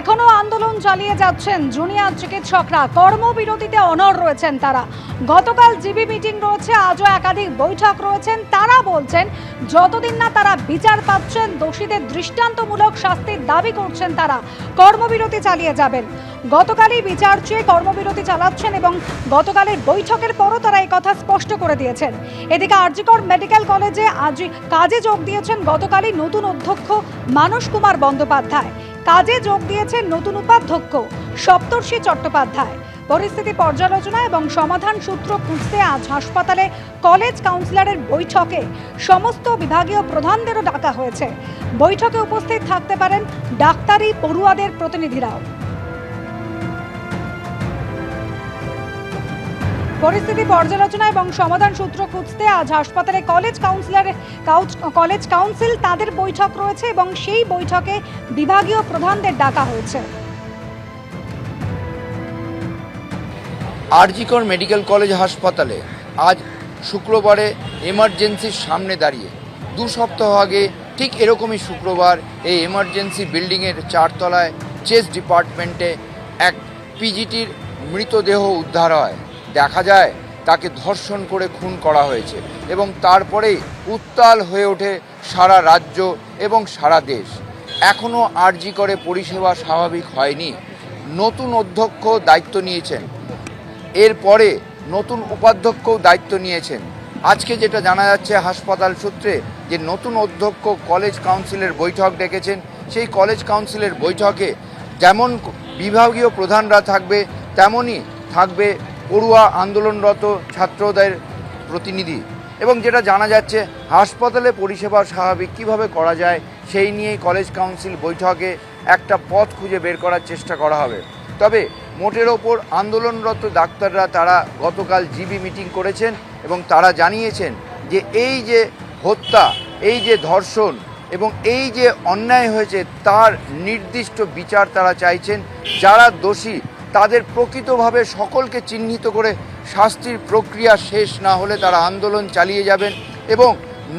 এখনও আন্দোলন চালিয়ে যাচ্ছেন জুনিয়র চিকিৎসকরা। কর্মবিরতিতে অনর রয়েছেন তারা। গতকাল জিবি মিটিং রয়েছে, আজও একাধিক বৈঠক রয়েছেন। তারা বলছেন, যতদিন না তারা বিচার পাচ্ছেন, দোষীদের দৃষ্টান্তমূলক শাস্তির দাবি করছেন তারা। কর্মবিরতি চালিয়ে যাবেন। গতকালই বিচার চেয়ে কর্মবিরতি চালাচ্ছেন এবং গতকালের বৈঠকের পরও তারা এই কথা স্পষ্ট করে দিয়েছেন। এদিকে আরজিকর মেডিকেল কলেজে আজ কাজে যোগ দিয়েছেন গতকালই নতুন অধ্যক্ষ মানস কুমার বন্দ্যোপাধ্যায়। কাজে যোগ দিয়েছেন নতুন উপাধ্যক্ষ সপ্তর্ষি চট্টোপাধ্যায়। পরিস্থিতি পর্যালোচনা এবং সমাধান সূত্র খুঁজতে আজ হাসপাতালে কলেজ কাউন্সিলরের বৈঠকে সমস্ত বিভাগীয় প্রধানদেরও ডাকা হয়েছে। বৈঠকে উপস্থিত থাকতে পারেন ডাক্তারি পড়ুয়াদের প্রতিনিধিরাও। পরিস্থিতি পর্যালোচনা এবং সমাধান সূত্র খুঁজতে আজ হাসপাতালে কলেজ কাউন্সিলর কলেজ কাউন্সিল তাদের বৈঠক রয়েছে এবং সেই বৈঠকে বিভাগীয় প্রধানদের ডাকা হয়েছে। আরজিকর মেডিকেল কলেজ হাসপাতালে আজ শুক্রবারে এমার্জেন্সির সামনে দাঁড়িয়ে। দু সপ্তাহ আগে ঠিক এরকমই শুক্রবার এই এমার্জেন্সি বিল্ডিংয়ের চারতলায় চেস ডিপার্টমেন্টে এক পিজিটির মৃতদেহ উদ্ধার হয়। দেখা যায়, তাকে ধর্ষণ করে খুন করা হয়েছে এবং তারপরেই উত্তাল হয়ে ওঠে সারা রাজ্য এবং সারা দেশ। এখনও আরজি করে পরিষেবা স্বাভাবিক হয়নি। নতুন অধ্যক্ষ দায়িত্ব নিয়েছেন। এরপরে নতুন উপাধ্যক্ষও দায়িত্ব নিয়েছেন। আজকে যেটা জানা যাচ্ছে হাসপাতাল সূত্রে যে নতুন অধ্যক্ষ কলেজ কাউন্সিলের বৈঠক ডেকেছেন। সেই কলেজ কাউন্সিলের বৈঠকে যেমন বিভাগীয় প্রধানরা থাকবে, তেমনই থাকবে পড়ুয়া আন্দোলনরত ছাত্রদের প্রতিনিধি। এবং যেটা জানা যাচ্ছে, হাসপাতালে পরিষেবা স্বাভাবিক কীভাবে করা যায়, সেই নিয়েই কলেজ কাউন্সিল বৈঠকে একটা পথ খুঁজে বের করার চেষ্টা করা হবে। তবে মোটের ওপর আন্দোলনরত ডাক্তাররা তারা গতকাল জিবি মিটিং করেছেন এবং তারা জানিয়েছেন যে এই যে হত্যা, এই যে ধর্ষণ এবং এই যে অন্যায় হয়েছে, তার নির্দিষ্ট বিচার তারা চাইছেন। যারা দোষী তাদের প্রকৃতভাবে সকলকে চিহ্নিত করে শাস্তির প্রক্রিয়া শেষ না হলে তারা আন্দোলন চালিয়ে যাবেন এবং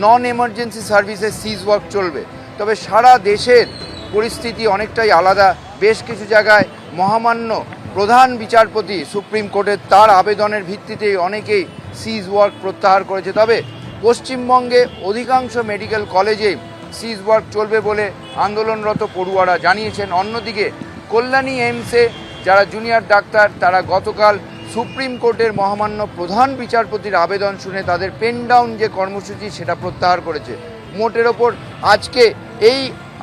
নন এমার্জেন্সি সার্ভিসে সিজ ওয়ার্ক চলবে। তবে সারা দেশের পরিস্থিতি অনেকটাই আলাদা। বেশ কিছু জায়গায় মহামান্য প্রধান বিচারপতি সুপ্রিম কোর্টের তার আবেদনের ভিত্তিতে অনেকেই সিজ ওয়ার্ক প্রত্যাহার করেছে। তবে পশ্চিমবঙ্গে অধিকাংশ মেডিকেল কলেজে সিজ ওয়ার্ক চলবে বলে আন্দোলনরত পড়ুয়ারা জানিয়েছেন। অন্যদিকে কল্যাণী এইমসে যারা জুনিয়র ডাক্তার, তারা গতকাল সুপ্রিম কোর্টের মহামান্য প্রধান বিচারপতির আবেদন শুনে তাদের পেন ডাউন যে কর্মসূচি সেটা প্রত্যাহার করেছে। মোটের ওপর আজকে এই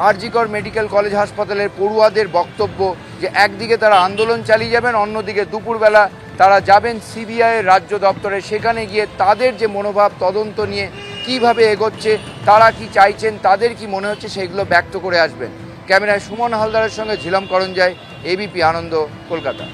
আরজিকর মেডিকেল কলেজ হাসপাতালের পড়ুয়াদের বক্তব্য যে একদিকে তারা আন্দোলন চালিয়ে যাবেন, অন্যদিকে দুপুরবেলা তারা যাবেন সিবিআইয়ের রাজ্য দপ্তরে। সেখানে গিয়ে তাদের যে মনোভাব, তদন্ত নিয়ে কীভাবে এগোচ্ছে, তারা কি চাইছেন, তাদের কি মনে হচ্ছে, সেগুলো ব্যক্ত করে আসবেন। ক্যামেরায় সুমন হালদারের সঙ্গে ঝিলম করঞ্জায় এবিপি আনন্দ কলকাতা।